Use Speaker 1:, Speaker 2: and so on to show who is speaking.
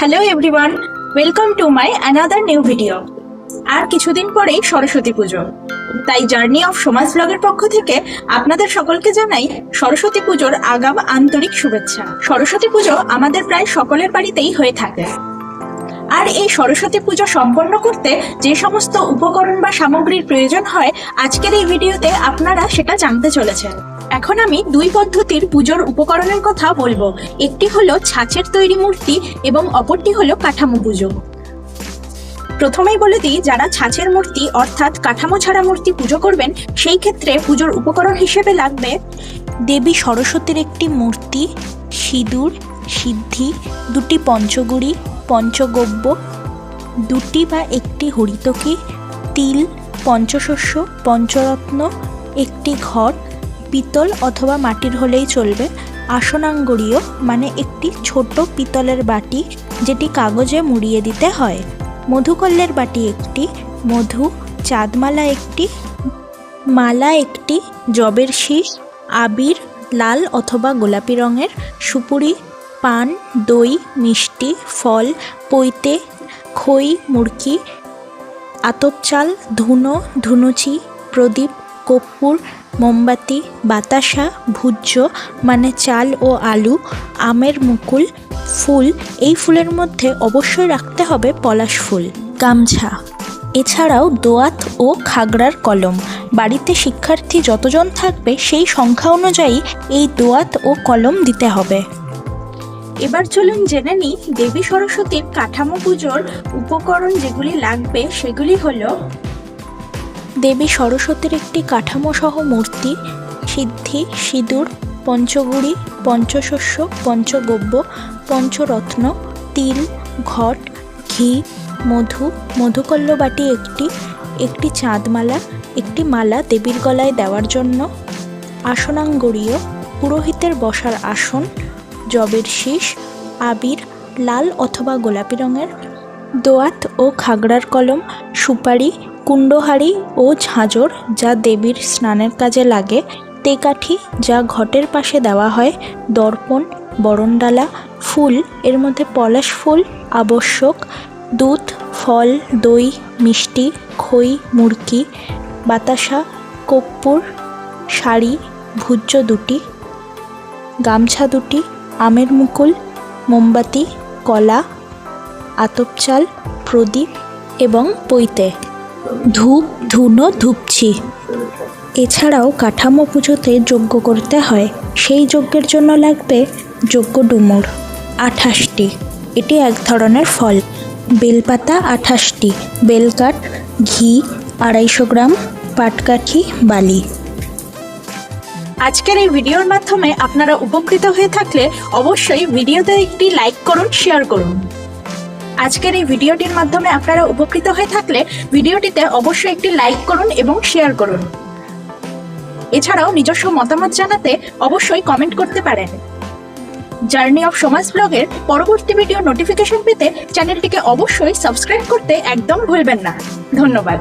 Speaker 1: Hello everyone welcome to my another new video আর কিছুদিন পরেই সরস্বতী পুজো। তাই জার্নি অফ সমাজ ব্লগের পক্ষ থেকে আপনাদের সকলকে জানাই সরস্বতী পুজোর আগাম আন্তরিক শুভেচ্ছা। সরস্বতী পুজো আমাদের প্রায় সকলের বাড়িতেই হয়ে থাকে। আর এই সরস্বতী পুজো সম্পন্ন করতে যে সমস্ত উপকরণ বা সামগ্রীর প্রয়োজন হয়, আজকের এই ভিডিওতে আপনারা সেটা জানতে চলেছেন। এখন আমি দুই পদ্ধতির পুজোর উপকরণের কথা বলব। একটি হলো ছাঁচের তৈরি মূর্তি এবং অপরটি হলো কাঠামো পুজো। প্রথমেই বলে দিই, যারা ছাঁচের মূর্তি অর্থাৎ কাঠামো ছাড়া মূর্তি পুজো করবেন, সেই ক্ষেত্রে পুজোর উপকরণ হিসেবে লাগবে
Speaker 2: দেবী সরস্বতীর একটি মূর্তি, সিঁদুর, সিদ্ধি, দুটি পঞ্চগুড়ি, পঞ্চগব্য, দুটি বা একটি হরিতকি, তিল, পঞ্চশস্য, পঞ্চরত্ন, একটি ঘট পিতল অথবা মাটির হলেই চলবে। আসনাঙ্গরীয় মানে একটি ছোট পিতলের বাটি যেটি কাগজে মুড়িয়ে দিতে হয়। মধুকল্লের বাটি একটি, মধু, চাঁদমালা একটি, মালা একটি, জবের শীষ, আবির, লাল অথবা গোলাপি রঙের, সুপুরি, পান, দই, মিষ্টি, ফল, পৈতে, খই মুরকি আতপ চাল ধুনো, ধুনুচি, প্রদীপ কর্পূর, মোমবাতি, বাতাসা ভুজ্য মানে চাল ও আলু, আমের মুকুল, ফুল, এই ফুলের মধ্যে অবশ্যই রাখতে হবে পলাশ ফুল। গামছা। এছাড়াও দোয়াত ও খাগড়ার কলম। বাড়িতে শিক্ষার্থী যতজন থাকবে সেই সংখ্যা অনুযায়ী এই দোয়াত ও কলম দিতে হবে।
Speaker 1: এবার চলুন জেনে নিই দেবী সরস্বতীর কাঠামো পুজোর উপকরণ যেগুলি লাগবে সেগুলি হলো
Speaker 2: দেবী সরস্বতীর একটি কাঠামোসহ মূর্তি, সিদ্ধি, সিঁদুর, পঞ্চগুড়ি, পঞ্চশস্য, পঞ্চগব্য, পঞ্চরত্ন, তিল, ঘট, ঘি, মধু, মধুকল্লবাটি একটি একটি চাঁদমালা, একটি মালা দেবীর গলায় দেওয়ার জন্য, আসনাঙ্গরীয়, পুরোহিতের বসার আসন, জবের শীষ, আবির, লাল অথবা গোলাপি রঙের, দোয়াত ও খাগড়ার কলম, সুপারি কুণ্ডহারি ও ঝাঁঝর যা দেবীর স্নানের কাজে লাগে তেকাঠি যা ঘটের পাশে দেওয়া হয়, দর্পণ, বরণডালা, ফুল, এর মধ্যে পলাশ ফুল, আবশ্যক, দুধ, ফল, দই, মিষ্টি, খই, মুরকি, বাতাসা, কপ্পুর, শাড়ি, ভুজ্য দুটি, গামছা দুটি, আমের মুকুল, মোমবাতি, কলা, আতপচাল, প্রদীপ এবং পৈতে। ধূপ ধুনো ধূপছি এছাড়াও কাঠামো পুজোতে যজ্ঞ করতে হয়। সেই যজ্ঞের জন্য লাগবে যজ্ঞ ডুমুর, আঠাশটি। এটি এক ধরনের ফল। বেলপাতা, আঠাশটি। বেলকাঠ ঘি, আড়াইশো গ্রাম, পাটকাঠি, বালি।
Speaker 1: আজকের এই ভিডিওর মাধ্যমে আপনারা উপকৃত হয়ে থাকলে অবশ্যই ভিডিওতে একটি লাইক করুন, শেয়ার করুন। আজকের এই ভিডিওটির মাধ্যমে আপনারা উপকৃত হয়ে থাকলে ভিডিওটিতে অবশ্যই একটি লাইক করুন এবং শেয়ার করুন। এছাড়াও নিজস্ব মতামত জানাতে অবশ্যই কমেন্ট করতে পারেন। জার্নি অফ সমাজ ব্লগের পরবর্তী ভিডিও নোটিফিকেশন পেতে চ্যানেলটিকে অবশ্যই সাবস্ক্রাইব করতে একদম ভুলবেন না। ধন্যবাদ।